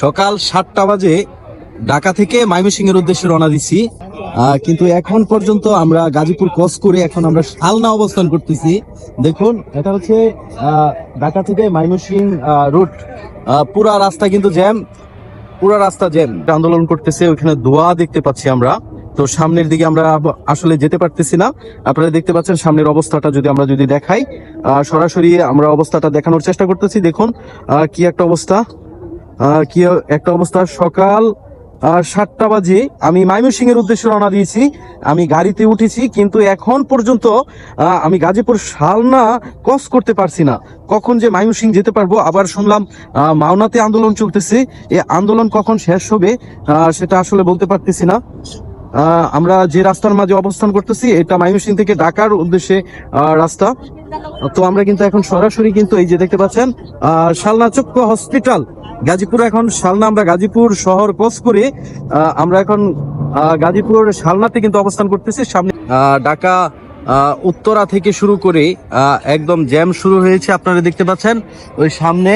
সকাল সাতটা বাজে ঢাকা থেকে ময়মনসিং এর উদ্দেশ্যে রওনা দিছি। কিন্তু এখন পর্যন্ত আমরা গাজীপুর ক্রস করে এখন আমরা শালনা অবস্থান করতেছি। দেখুন, এটা হচ্ছে ঢাকা থেকে ময়মনসিং রুট পুরা রাস্তা কিন্তু জ্যাম পুরা রাস্তা জ্যাম আন্দোলন করতেছে, ওইখানে ধোয়া দেখতে পাচ্ছি আমরা। তো সামনের দিকে আমরা আসলে যেতে পারতেছি না। আপনারা দেখতে পাচ্ছেন সামনের অবস্থাটা যদি আমরা যদি দেখাই। সরাসরি আমরা অবস্থাটা দেখানোর চেষ্টা করতেছি। দেখুন কি একটা অবস্থা। কি, একটা অবস্থা। সকাল সাতটা বাজে আমি ময়মনসিং এর উদ্দেশ্যে রওনা দিয়েছি। আমি গাড়িতে উঠেছি, কিন্তু এখন পর্যন্ত আমি গাজীপুর শালনা ক্রস করতে পারছি না। কখন যে ময়মনসিং যেতে পারব, আবার শুনলাম মাওনাতে আন্দোলন চলতেছে। এ আন্দোলন কখন শেষ হবে সেটা আসলে বলতে পারতেছি না। আমরা যে রাস্তার মাঝে অবস্থান করতেছি, এটা ময়মনসিং থেকে ঢাকার উদ্দেশ্যে রাস্তা। তো আমরা কিন্তু এখন সরাসরি কিন্তু এই যে দেখতে পাচ্ছেন শালনা চক্র হসপিটাল, গাজীপুর এখন শালনা, আমরা গাজীপুর শহর ক্রস করে আমরা এখন গাজীপুর শালনাতে কিন্তু অবস্থান করতেছি। সামনে ঢাকা উত্তরা থেকে শুরু করে একদম জ্যাম শুরু হয়েছে, আপনারা দেখতে পাচ্ছেন। ওই সামনে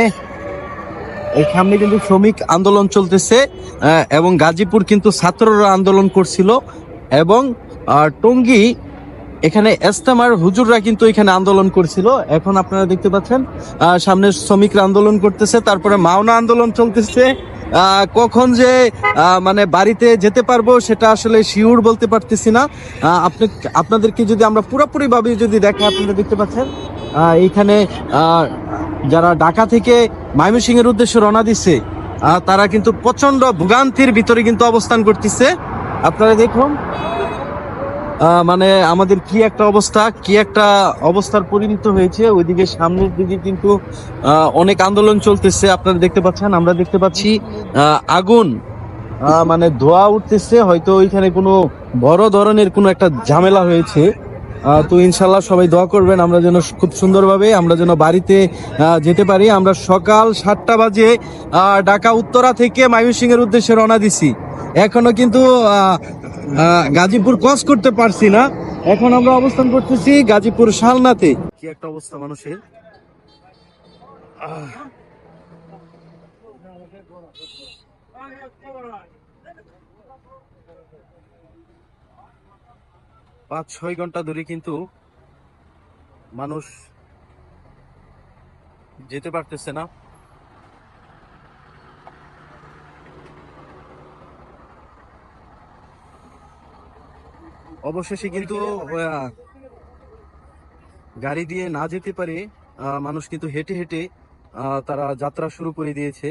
সামনে কিন্তু শ্রমিক আন্দোলন চলতেছে এবং গাজীপুর কিন্তু ছাত্ররা আন্দোলন করছিল, এবং টঙ্গী, এখানে এস্তামার হুজুররা কিন্তু এখানে আন্দোলন করছিল। এখন আপনারা দেখতে পাচ্ছেন সামনে শ্রমিকরা আন্দোলন করতেছে, তারপরে মাওনা আন্দোলন চলতেছে। কখন যে মানে বাড়িতে যেতে পারব সেটা আসলে শিওর বলতে পারতেছি না। আপনি, আপনাদেরকে যদি আমরা পুরোপুরি ভাবে যদি দেখে, আপনারা দেখতে পাচ্ছেন এইখানে যারা ঢাকা থেকে ময়মনসিং এর উদ্দেশ্যে রওনা দিচ্ছে তারা কিন্তু প্রচণ্ড ভোগান্তির ভিতরে কিন্তু অবস্থান করতেছে। আপনারা দেখুন মানে আমাদের কি একটা অবস্থা, কি একটা অবস্থার পরিণত হয়েছে, ওইদিকে সামনের দিকে কিন্তু অনেক আন্দোলন চলতেছে, আপনারা দেখতে পাচ্ছেন, আমরা দেখতে পাচ্ছি আগুন মানে ধোয়া উঠতেছে, হয়তো ওইখানে কোনো বড় ধরনের কোনো একটা ঝামেলা হয়েছে। তো ইনশাল্লাহ সবাই দোয়া করবেন, আমরা যেন খুব সুন্দরভাবে আমরা যেন বাড়িতে যেতে পারি। আমরা সকাল সাতটা বাজে ঢাকা উত্তরা থেকে ময়মনসিং এর উদ্দেশ্যে রওনা দিছি। এখনও কিন্তু গাজীপুর ক্রস করতে পারছি না। এখন আমরা অবস্থান করতেছি গাজীপুর শালনাতে। কি একটা অবস্থা মানুষের। পাঁচ ছয় ঘণ্টা ধরে কিন্তু মানুষ যেতে পারতেছে না। অবশেষে কিন্তু গাড়ি দিয়ে না যেতে পারে মানুষ কিন্তু হেঁটে হেঁটে তারা যাত্রা শুরু করে দিয়েছে।